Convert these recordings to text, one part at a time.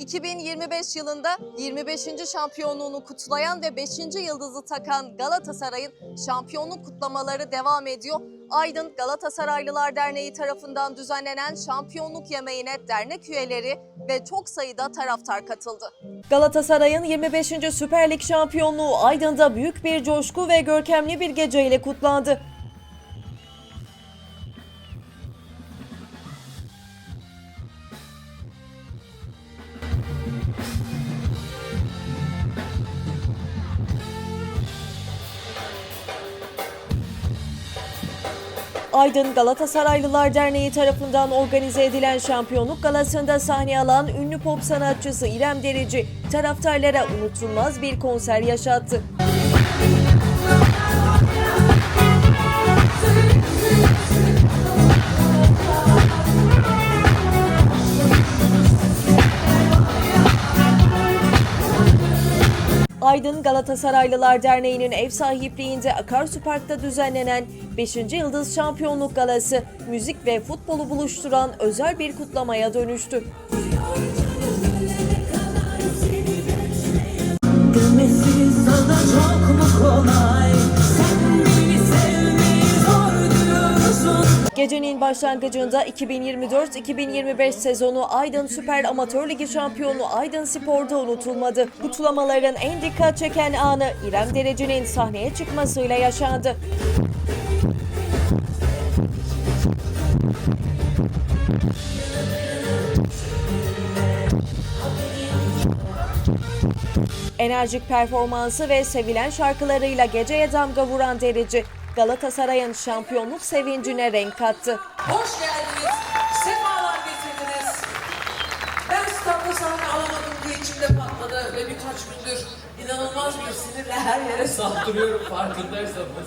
2025 yılında 25. şampiyonluğunu kutlayan ve 5. yıldızı takan Galatasaray'ın şampiyonluk kutlamaları devam ediyor. Aydın Galatasaraylılar Derneği tarafından düzenlenen şampiyonluk yemeğine dernek üyeleri ve çok sayıda taraftar katıldı. Galatasaray'ın 25. Süper Lig şampiyonluğu Aydın'da büyük bir coşku ve görkemli bir geceyle kutlandı. Aydın Galatasaraylılar Derneği tarafından organize edilen şampiyonluk galasında sahne alan ünlü pop sanatçısı İrem Derici taraftarlara unutulmaz bir konser yaşattı. Aydın Galatasaraylılar Derneği'nin ev sahipliğinde Akarsu Park'ta düzenlenen 5. Yıldız Şampiyonluk Galası müzik ve futbolu buluşturan özel bir kutlamaya dönüştü. Demesi Gecenin başlangıcında 2024-2025 sezonu Aydın Süper Amatör Ligi şampiyonu Aydın Spor'da unutulmadı. Kutlamaların en dikkat çeken anı İrem Dereci'nin sahneye çıkmasıyla yaşandı. Enerjik performansı ve sevilen şarkılarıyla geceye damga vuran Derici, Galatasaray'ın şampiyonluk sevincine renk kattı. Hoş geldiniz. Sefalar getirdiniz. Ben statta sahne alamadım diye içimde patladı ve birkaç gündür inanılmaz bir sinirle her yere saldırıyorum farkındaysanız.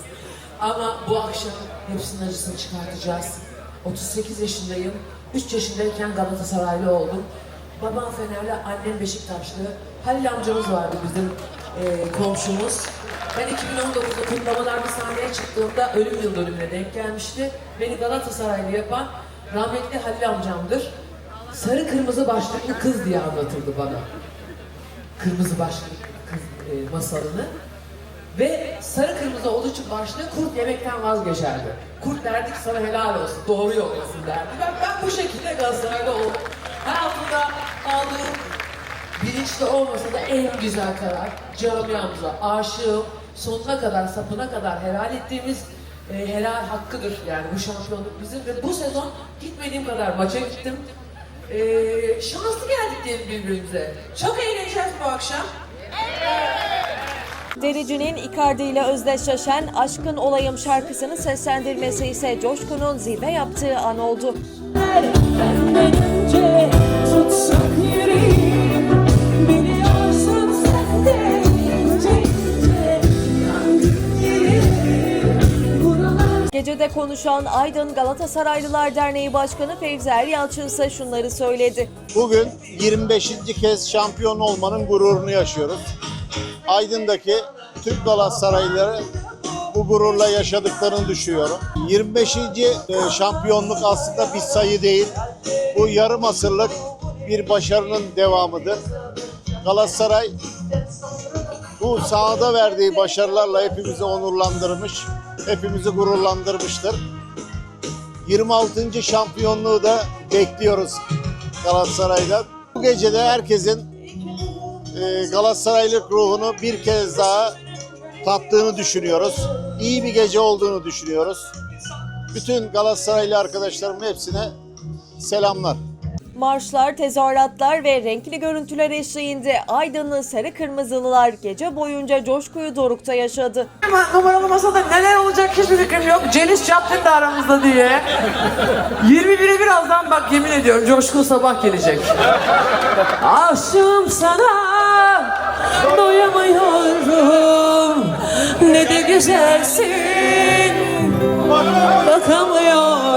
Ama bu akşam hepsinin acısını çıkartacağız. 38 yaşındayım. 3 yaşındayken Galatasaraylı oldum. Babam Fenerli, annem Beşiktaşlı. Halil amcamız vardı bizim eee, komşumuz. Ben 2019'da kutlamalarda sahneye çıktığımda ölüm yıl dönümüne denk gelmişti. Beni Galatasaraylı yapan rahmetli Halil amcamdır. Sarı kırmızı başlıklı kız diye anlatırdı bana. Kırmızı başlıklı kız e, masalını. Ve sarı kırmızı olduğu için başlığı kurt yemekten vazgeçerdi. Kurt derdi ki sana helal olsun, doğru yoldasın derdi. Ben, ben bu şekilde Galatasaraylı oldum. Hayatımda aldığım bilinçli olmasa da en güzel karar camiamıza aşığım sonuna kadar sapına kadar helal ettiğimiz e, helal hakkıdır yani bu şampiyonluk bizim ve bu sezon gitmediğim kadar maça gittim. E, şanslı geldik diyelim birbirimize. Çok eğleneceğiz bu akşam. Derici'nin Icardi ile özdeşleşen Aşkın Olayım şarkısını seslendirmesi ise Coşkun'un zirve yaptığı an oldu. Benden önce Gecede konuşan Aydın Galatasaraylılar Derneği Başkanı Fevzi Er Yalçın ise şunları söyledi. Bugün 25. kez şampiyon olmanın gururunu yaşıyoruz. Aydın'daki Türk Galatasaraylıları bu gururla yaşadıklarını düşünüyorum. 25. e, şampiyonluk aslında bir sayı değil. Bu yarım asırlık bir başarının devamıdır. Galatasaray bu sahada verdiği başarılarla hepimizi onurlandırmış, hepimizi gururlandırmıştır. 26. şampiyonluğu da bekliyoruz Galatasaray'dan. Bu gecede herkesin e, Galatasaraylık ruhunu bir kez daha tattığını düşünüyoruz. İyi bir gece olduğunu düşünüyoruz. Bütün Galatasaraylı arkadaşlarımın hepsine selamlar. Marşlar, tezahüratlar ve renkli görüntüler eşliğinde Aydınlı Sarı Kırmızılılar gece boyunca coşkuyu dorukta yaşadı. Numaralı masada neler olacak hiçbir fikrim yok. Celis Chaplin de aramızda diye. 21'e birazdan bak yemin ediyorum Coşkun Sabah gelecek. Aşığım sana doyamıyorum ne de güzelsin bakamıyorum.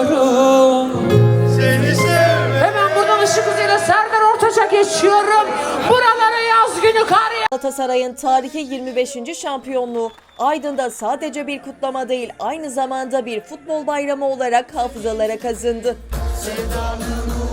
Geçiyorum. Buralara yaz günü kar yağ- Galatasaray'ın tarihi 25. şampiyonluğu Aydın'da sadece bir kutlama değil aynı zamanda bir futbol bayramı olarak hafızalara kazındı. sevdanın